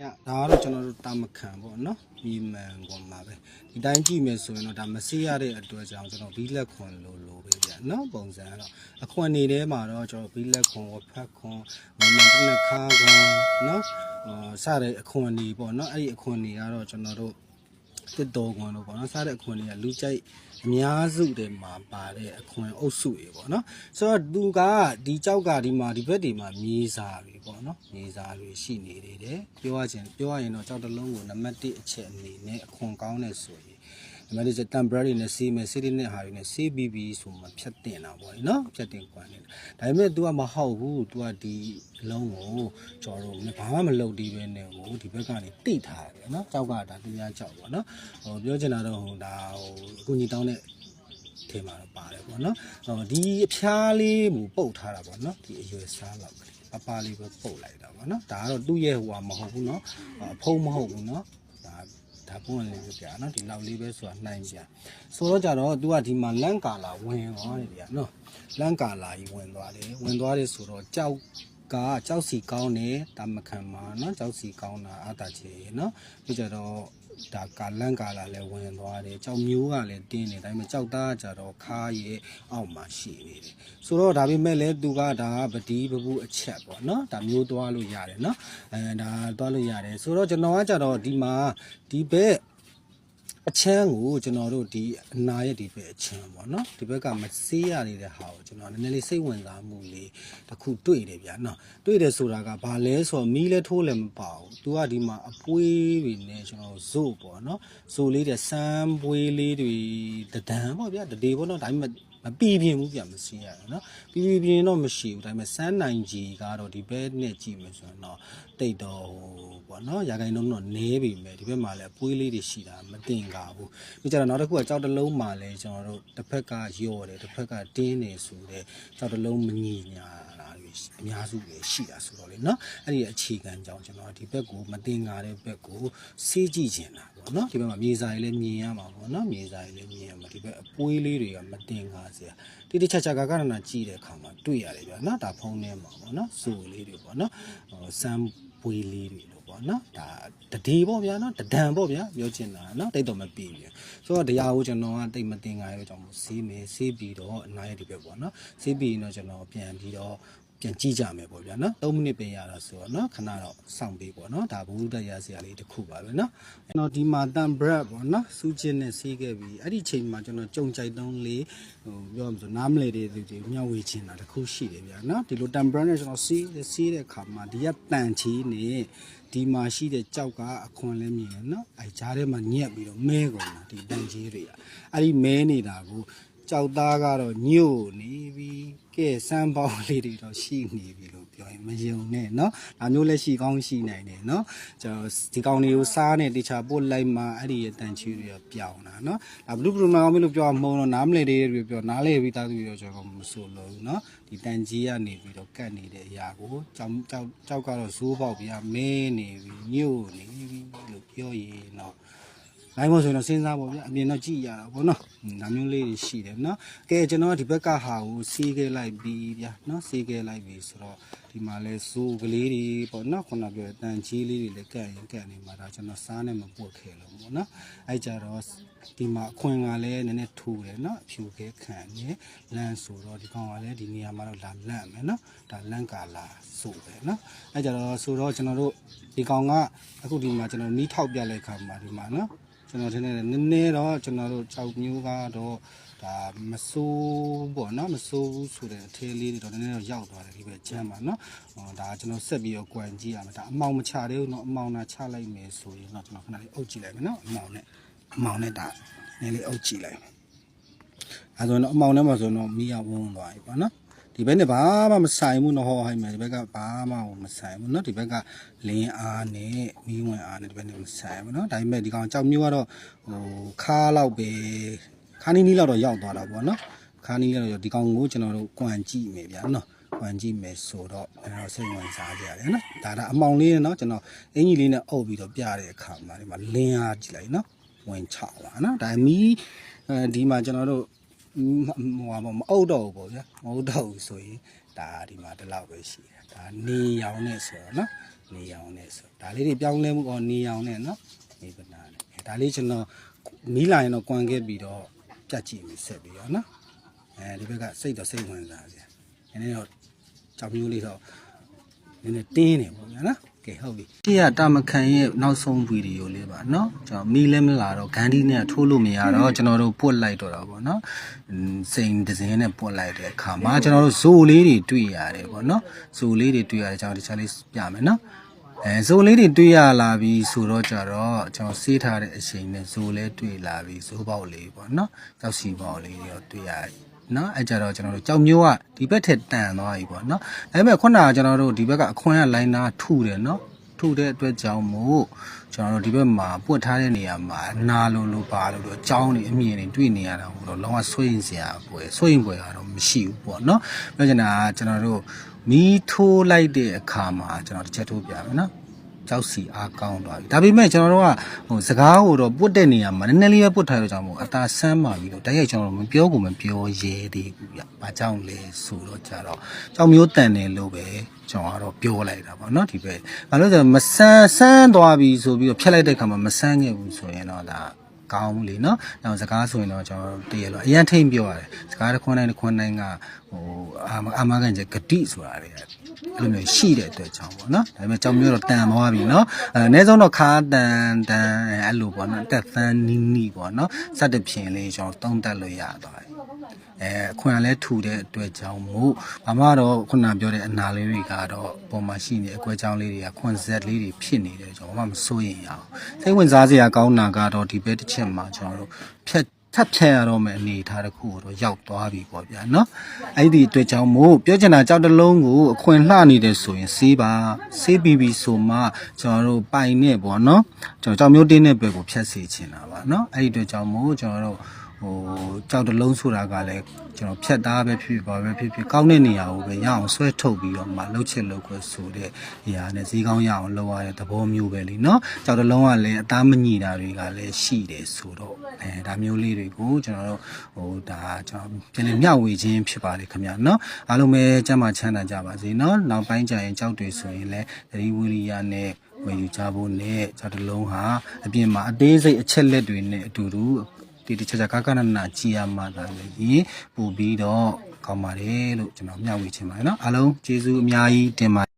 ညဒါကတော့ကျွန်တော်တို့တာမခံပေါ့နော်ဒီမှန်ကွန်ပါပဲဒီတိုင်းကြည့်မယ်ဆိုရင်တော့ဒါမစေးရတဲ့အတွက်ကြောင့်ကျွန်တော်ဘီလက်ခွန်လို့လို့ပဲဗျာနော်ပုံစံကတော့အခွန်နေထဲမှာတော့ကျွန်တော်ဘီလက်ခွန်ဝဖက်ခွန်မမန်တနခါခွန်နော်အာစတဲ့အခွန်နေပေါ့နော်အဲ့ဒီအခွန်နေကတော့ကျွန်တော်တို့ တစ်တော်ခွန်လို့ပေါ့နော်စတဲ့အခွန်တွေကလူကြိုက်အများစုတည်းမှာပါတဲ့အခွန်အုပ်စုတွေပေါ့နော်ဆိုတော့သူကဒီကြောက်ကဒီမှာဒီဘက်ဒီမှာမြေစာတွေပေါ့နော်မြေစာတွေရှိနေသေးတယ်ပြောရချင်းပြောရရင်တော့ကြောက်တစ်လုံးကိုနံပါတ်1အချက်အနေနဲ့အခွန်ကောင်းနေဆိုရင် နံပါတ်1 temporary နဲ့စီးမယ် city နဲ့ဟာတွေနဲ့ CBB ဆိုမှဖြတ်တင်တာပေါ့နော်ဖြတ်တင်ကွန်နေဒါပေမဲ့ तू ကမဟုတ်ဘူး तू ကဒီအလုံးကိုကျွန်တော်တို့ဘာမှမလုပ်ဒီပဲနဲ့ဟိုဒီဘက်ကနေတိတ်ထားတယ်နော်ကြောက်ကဒါသူများကြောက်ပေါ့နော်ဟိုပြောချင်တာတော့ဟိုဒါဟိုအခုညီတောင်းတဲ့ထဲမှာတော့ပါတယ်ပေါ့နော်ဟောဒီအဖျားလေးကိုပုတ်ထားတာပေါ့နော်ဒီအရွယ်စားလောက်ကလေးပပလေးပဲပုတ်လိုက်တာပေါ့နော်ဒါကတော့သူ့ရဲ့ဟိုဟာမဟုတ်ဘူးနော်အဖုံးမဟုတ်ဘူးနော် ဒါဒါပုံလေးပြပြနော်ဒီလောက်လေးပဲဆိုတာနှိုင်းပြဆိုတော့ကြတော့ तू ကဒီမှာလန့်ကာလာဝင်သွားတယ်ဗျာနော်လန့်ကာလာကြီးဝင်သွားတယ်ဝင်သွားတယ်ဆိုတော့ကြောက် ကကြောက်စီကောင်းတယ်တာမခံမှာเนาะကြောက်စီကောင်းတာအာတာချေเนาะပြီးကြတော့ဒါကာလန့်ကာလာလည်းဝင်သွားတယ်ကြောက်မျိုးကလည်းတင်းနေတိုင်းမှာကြောက်သားကကြတော့ခါရဲ့အောက်မှာရှိနေတယ်ဆိုတော့ဒါပေမဲ့လည်းသူကဒါပတိပပူအချက်ပေါ့เนาะဒါမျိုးသွားလို့ရတယ်เนาะအဲဒါသွားလို့ရတယ်ဆိုတော့ကျွန်တော်ကကြတော့ဒီမှာဒီဘက် အချမ်းကိုကျွန်တော်တို့ဒီအနာရဲ့ဒီဘက်အချမ်းပေါ့နော်ဒီဘက်ကမစေးရနေတဲ့ဟာကိုကျွန်တော်နည်းနည်းလေးစိတ်ဝင်စားမှုလေးတစ်ခုတွေ့တယ်ဗျာနော်တွေ့တယ်ဆိုတာကဘာလဲဆိုတော့မီးလဲထိုးလည်းမပါဘူးသူကဒီမှာအပွေးတွေနဲ့ကျွန်တော်ဇို့ပေါ့နော်ဇို့လေးတဲ့စမ်းပွေးလေးတွေတဒံပေါ့ဗျာတဒေပေါ့နော်ဒါပေမဲ့ မပီပြင်းဘူးဗျာမစင်းရဘူးเนาะပီပီပြင်းတော့မရှိဘူးဒါပေမဲ့စမ်းနိုင်ကြီးကတော့ဒီဘက်နဲ့ကြည့်မယ်ဆိုရင်တော့တိတ်တော့ဟိုပေါ့เนาะရာခိုင်နှုန်းတော့နည်းပြီမဲ့ဒီဘက်မှာလည်းအပွေးလေးတွေရှိတာမတင်ကားဘူးပြီးကြတော့နောက်တစ်ခုကကြောက်တစ်လုံးမှာလည်းကျွန်တော်တို့တစ်ဖက်ကယော့တယ်တစ်ဖက်ကတင်းနေဆိုတဲ့ကြောက်တစ်လုံးမညီညာတာတွေ အများစုပဲရှိတာဆိုတော့လေနော်အဲ့ဒီအခြေခံကြောင့်ကျွန်တော်ဒီဘက်ကိုမတင်ငါတဲ့ဘက်ကိုစေးကြည့်ခြင်းလားပေါ့နော်ဒီဘက်မှာမြေစာတွေလည်းမြင်ရမှာပေါ့နော်မြေစာတွေလည်းမြင်ရမှာဒီဘက်အပွေးလေးတွေကမတင်ငါစရာတိတိကျကျကကရဏကြည့်တဲ့အခါမှာတွေ့ရတယ်ဗျာနော်ဒါဖုံးထဲမှာပေါ့နော်စိုးလေးတွေပေါ့နော်စမ်းပွေးလေးတွေလို့ပေါ့နော်ဒါတဒေပေါ့ဗျာနော်တဒံပေါ့ဗျာပြောချင်တာနော်တိတ်တော့မပြေဘူးဆိုတော့တရားကိုကျွန်တော်ကတိတ်မတင်ငါရတော့ကြောင့်ဆေးမယ်ဆေးပြီးတော့အနားရဒီဘက်ပေါ့နော်ဆေးပြီးရင်တော့ကျွန်တော်ပြန်ပြီးတော့ ပြန်ကြည့်ကြမယ်ပေါ့ဗျာနော်3မိနစ်ပဲရတာဆိုတော့နော်ခဏတော့စောင့်ပေးပေါ့နော်ဒါဘုရုဒ္ဓရစရာလေးတစ်ခုပါပဲနော်ကျွန်တော်ဒီမှာတန် bread ပေါ့နော်စူးချင်းနဲ့စီးခဲ့ပြီးအဲ့ဒီချိန်မှာကျွန်တော်ကြုံကြိုက်တုံးလေးဟိုပြောမှဆိုနားမလဲတဲ့သူတွေမျှဝေချင်တာတစ်ခုရှိတယ်ဗျာနော်ဒီလိုတန် bread နဲ့ကျွန်တော်စီးစီးတဲ့အခါမှာဒီကတန်ချီနဲ့ဒီမှာရှိတဲ့ကြောက်ကအခွန်လဲမြင်တယ်နော်အဲကြားထဲမှာညက်ပြီးတော့မဲကုန်တာဒီတန်ကြီးတွေကအဲ့ဒီမဲနေတာကို ကြောက်သားကတော့ညို့နေပြီကဲစမ်းပေါင်းလေးတွေတော့ရှိနေပြီလို့ပြောရင်မယုံနဲ့เนาะဒါမျိုးလည်းရှိကောင်းရှိနိုင်တယ်เนาะကျွန်တော်ဒီကောင်တွေကိုစားနဲ့တခြားပို့လိုက်မှအဲ့ဒီရဲ့တန်ချီတွေကပြောင်းတာเนาะဒါဘလူးဘလူးမအောင်မလို့ပြောမုံတော့နားမလဲတွေတွေပြောနားလဲပြီးသားသူတွေတော့ကျွန်တော်မဆိုလို့เนาะဒီတန်ကြီးကနေပြီးတော့ကတ်နေတဲ့အရာကိုကြောက်ကြောက်ကြောက်ကတော့ဇိုးပေါက်ပြမဲနေပြီညို့နေပြီလို့ပြောရင်တော့ နိုင်မို့ဆိုရင်တော့စဉ်းစားပါဗျာအပြင်တော့ကြည့်ရတာပေါ့နော်ဟွန်းဒါမျိုးလေးတွေရှိတယ်နော်ကဲကျွန်တော်ကဒီဘက်ကဟာကိုစီးခဲ့လိုက်ပြီးဗျာနော်စီးခဲ့လိုက်ပြီးဆိုတော့ဒီမှာလဲဇိုးကလေးတွေပေါ့နော်ခုနပြောတဲ့တန်ကြီးလေးတွေလည်းကန့်ရင်ကန့်နေမှာဒါကျွန်တော်စားနေမပုတ်ခဲ့လို့ပေါ့နော်အဲ့ကြတော့ဒီမှာအခွင်ကလည်းနည်းနည်းထူတယ်နော်အဖြူခဲခံနေလန့်ဆိုတော့ဒီကောင်ကလည်းဒီနေရာမှာတော့လာလန့်မယ်နော်ဒါလန့်ကာလာဆိုပဲနော်အဲ့ကြတော့ဆိုတော့ကျွန်တော်တို့ဒီကောင်ကအခုဒီမှာကျွန်တော်နီးထောက်ပြလိုက်ခါမှာဒီမှာနော် ကျွန်တော်ထင်တယ်နည်းနည်းတော့ကျွန်တော်တို့ကြောက်မျိုးကတော့ဒါမဆိုးပေါ့နော်မဆိုးဘူးဆိုတဲ့အထည်လေးတွေတော့နည်းနည်းတော့ရောက်သွားတယ်ဒီပဲချမ်းပါနော်ဟောဒါကျွန်တော်ဆက်ပြီးတော့ကြွန်ကြည့်ရမယ်ဒါအမောင်မချသေးဘူးเนาะအမောင်နာချလိုက်မယ်ဆိုရင်တော့ကျွန်တော်ခဏလေးအုပ်ကြည့်လိုက်မယ်နော်အမောင်နဲ့အမောင်နဲ့ဒါနည်းလေးအုပ်ကြည့်လိုက်မယ်အဲဆိုတော့အမောင်နဲ့မှာဆိုတော့မီးရဝန်းသွားပြီပေါ့နော် ဒီဘက်နဲ့ဘာမှမဆိုင်ဘူးနော်ဟောဟိုင်းမှာဒီဘက်ကဘာမှမဆိုင်ဘူးနော်ဒီဘက်ကလင်းအားနဲ့မီးဝင်အားနဲ့ဒီဘက်နဲ့မဆိုင်ဘူးနော်ဒါပေမဲ့ဒီကောင်ကြောက်မျိုးကတော့ဟိုခါလောက်ပဲခါနီးနီးလောက်တော့ရောက်သွားတာပေါ့နော်ခါနီးလောက်တော့ဒီကောင်ကိုကျွန်တော်တို့ကွန်ကြည့်မယ်ဗျာနော်ကွန်ကြည့်မယ်ဆိုတော့ကျွန်တော်စိတ်ဝင်စားကြရတယ်နော်ဒါဒါအမောင်လေးနဲ့နော်ကျွန်တော်အင်ကြီးလေးနဲ့အုပ်ပြီးတော့ပြတဲ့အခါမှာဒီမှာလင်းအားကြည့်လိုက်နော်ဝင်ချောက်ပါနော်ဒါမီးဒီမှာကျွန်တော်တို့ ဟိုဟာမအုပ်တော့ဘူးပေါ့ဗျာမအုပ်တော့ဘူးဆိုရင်ဒါဒီမှာဒီလောက်ပဲရှိတယ်ဒါနေရောင်နဲ့ဆိုတော့နော်နေအောင်နဲ့ဆိုဒါလေးတွေပြောင်းလဲမှုအော်နေအောင်နဲ့နော်နေပနာနဲ့အဲဒါလေးကျွန်တော်မီးလာရင်တော့ကွန်ခဲ့ပြီးတော့ပြတ်ကြည့်ပြီးဆက်ပြီးတော့နော်အဲဒီဘက်ကစိတ်တော့စိတ်ဝင်စားစရာနည်းနည်းတော့ကြောက်မျိုးလေးတော့နည်းနည်းတင်းနေပေါ့ဗျာနော် ကဲဟုတ်ပြီတိရတာမခံရဲ့နောက်ဆုံးဗီဒီယိုလေးပါနော်ကျွန်တော်မီးလည်းမလာတော့ဂန်ဒီနဲ့ထိုးလို့မရတော့ကျွန်တော်တို့ပွတ်လိုက်တော့တာပေါ့နော်အင်းစိန်ဒဇင်းနဲ့ပွတ်လိုက်တဲ့အခါမှာကျွန်တော်တို့ဇိုလေးတွေတွေ့ရတယ်ပေါ့နော်ဇိုလေးတွေတွေ့ရတယ်ကျွန်တော်ဒီချာလေးပြမယ်နော်အဲဇိုလေးတွေတွေ့ရလာပြီဆိုတော့ကြတော့ကျွန်တော်စေးထားတဲ့အချိန်နဲ့ဇိုလဲတွေ့လာပြီဇိုးပေါက်လေးပေါ့နော်ကြောက်စီပေါက်လေးတွေတော့တွေ့ရတယ် နော်အဲကြတော့ကျွန်တော်တို့ကြောက်မျိုးကဒီဘက်ထက်တန်သွားပြီပေါ့နော်ဒါပေမဲ့ခုနကကျွန်တော်တို့ဒီဘက်ကအခွင့်အလိုင်းနာထုတယ်နော်ထုတဲ့အတွက်ကြောင့်မို့ကျွန်တော်တို့ဒီဘက်မှာပွတ်ထားတဲ့နေရာမှာအနာလိုလိုပါလို့တော့အကြောင်းတွေအမြင်တွေတွေ့နေရတာဟိုတော့လုံးဝဆွေးရင်စရာပွဲဆွေးရင်ပွဲကတော့မရှိဘူးပေါ့နော်ပြောချင်တာကကျွန်တော်တို့မီးထိုးလိုက်တဲ့အခါမှာကျွန်တော်တစ်ချက်ထိုးပြမယ်နော် ကြောက်စီအားကောင်းသွားပြီဒါပေမဲ့ကျွန်တော်တို့ကဟိုစကားကိုတော့ပုတ်တဲ့နေရာမှာနည်းနည်းလေးပဲပုတ်ထားရကြောင်းမို့အသာဆန်းပါပြီလို့တိုက်ရိုက်ကျွန်တော်တို့မပြောကိုမပြောရဲသေးဘူးဗျ။ဘာကြောင့်လဲဆိုတော့ကြတော့ကြောင်မျိုးတန်တယ်လို့ပဲကျွန်တော်ကတော့ပြောလိုက်တာပေါ့နော်ဒီဘက်။ဘာလို့လဲဆိုတော့မဆန်းဆန်းသွားပြီဆိုပြီးတော့ဖြတ်လိုက်တဲ့ခါမှာမဆန်းခဲ့ဘူးဆိုရင်တော့ဒါကောင်းဘူးလေနော်။နောက်စကားဆိုရင်တော့ကျွန်တော်တည့်ရလို့အရင်ထိန်ပြောရတယ်။စကားတစ်ခွန်းတိုင်းတစ်ခွန်းတိုင်းကဟိုအာမအာမကန်ချက်ဂတိဆိုတာတွေအဲ့ လိုမျိုးရှိတဲ့အတွက်ကြောင့်ပေါ့နော်ဒါပေမဲ့ကြောင်မျိုးတော့တန်သွားပြီနော်အဲအနည်းဆုံးတော့ခါတန်တန်အဲ့လိုပေါ့နော်တက်သန်းနီးနီးပေါ့နော်စက်တဖြင်လေးကျွန်တော်တုံးတက်လို့ရသွားတယ်အဲအခွင့်အလဲထူတဲ့အတွက်ကြောင့်မို့ဘာမှတော့ခုနပြောတဲ့အနာလေးတွေကတော့ပုံမှန်ရှိနေအကွဲကြောင်းလေးတွေကခွန်ဆက်လေးတွေဖြစ်နေတယ်ကျွန်တော်ဘာမှမစိုးရင်ရအောင်စိတ်ဝင်စားစရာကောင်းတာကတော့ဒီဘက်တစ်ချက်မှာကျွန်တော်တို့ဖြတ် ထပ်ဖြတ်ရတော့မယ့်အနေအထားတစ်ခုကိုတော့ရောက်သွားပြီပေါ့ဗျာနော်အဲ့ဒီအတွက်ကြောင့်မို့ပြောချင်တာကြောက်တစ်လုံးကိုအခွင့်လှနေတယ်ဆိုရင်စေးပါစေးပြီးပြီဆိုမှကျွန်တော်တို့ပိုင်နဲ့ပေါ့နော်ကျွန်တော်ကြောက်မျိုးတင်းတဲ့ဘက်ကိုဖြတ်စေချင်တာပါနော်အဲ့ဒီအတွက်ကြောင့်မို့ကျွန်တော်တို့ ဟိုကြောက်တစ်လုံးဆိုတာကလည်းကျွန်တော်ဖြတ်သားပဲဖြစ်ဖြစ်ပါပဲဖြစ်ဖြစ်ကောင်းတဲ့နေရာကိုပဲရအောင်ဆွဲထုတ်ပြီးတော့မှလှုပ်ချစ်လှုပ်ခွဲဆိုတဲ့နေရာနဲ့ဈေးကောင်းရအောင်လုပ်ရတဲ့သဘောမျိုးပဲလीနော်ကြောက်တစ်လုံးကလည်းအသားမညီတာတွေကလည်းရှိတယ်ဆိုတော့အဲဒါမျိုးလေးတွေကိုကျွန်တော်တို့ဟိုဒါကျွန်တော်ပြန်လည်မျှဝေခြင်းဖြစ်ပါလေခင်ဗျာနော်အားလုံးပဲကျမ်းမာချမ်းသာကြပါစေနော်နောက်ပိုင်းကျရင်ကြောက်တွေဆိုရင်လည်းသတိဝိရိယနဲ့ဝယ်ယူကြဖို့နဲ့ကြောက်တစ်လုံးဟာအပြင်မှာအသေးစိတ်အချက်လက်တွေနဲ့အတူတူ တိတိကျကျကာကနနာကြည်ရမှသာလေရင်ပို့ပြီးတော့ကောင်းပါတယ်လို့ကျွန်တော်မျှဝေချင်ပါတယ်နော်အားလုံးကျေးဇူးအများကြီးတင်ပါ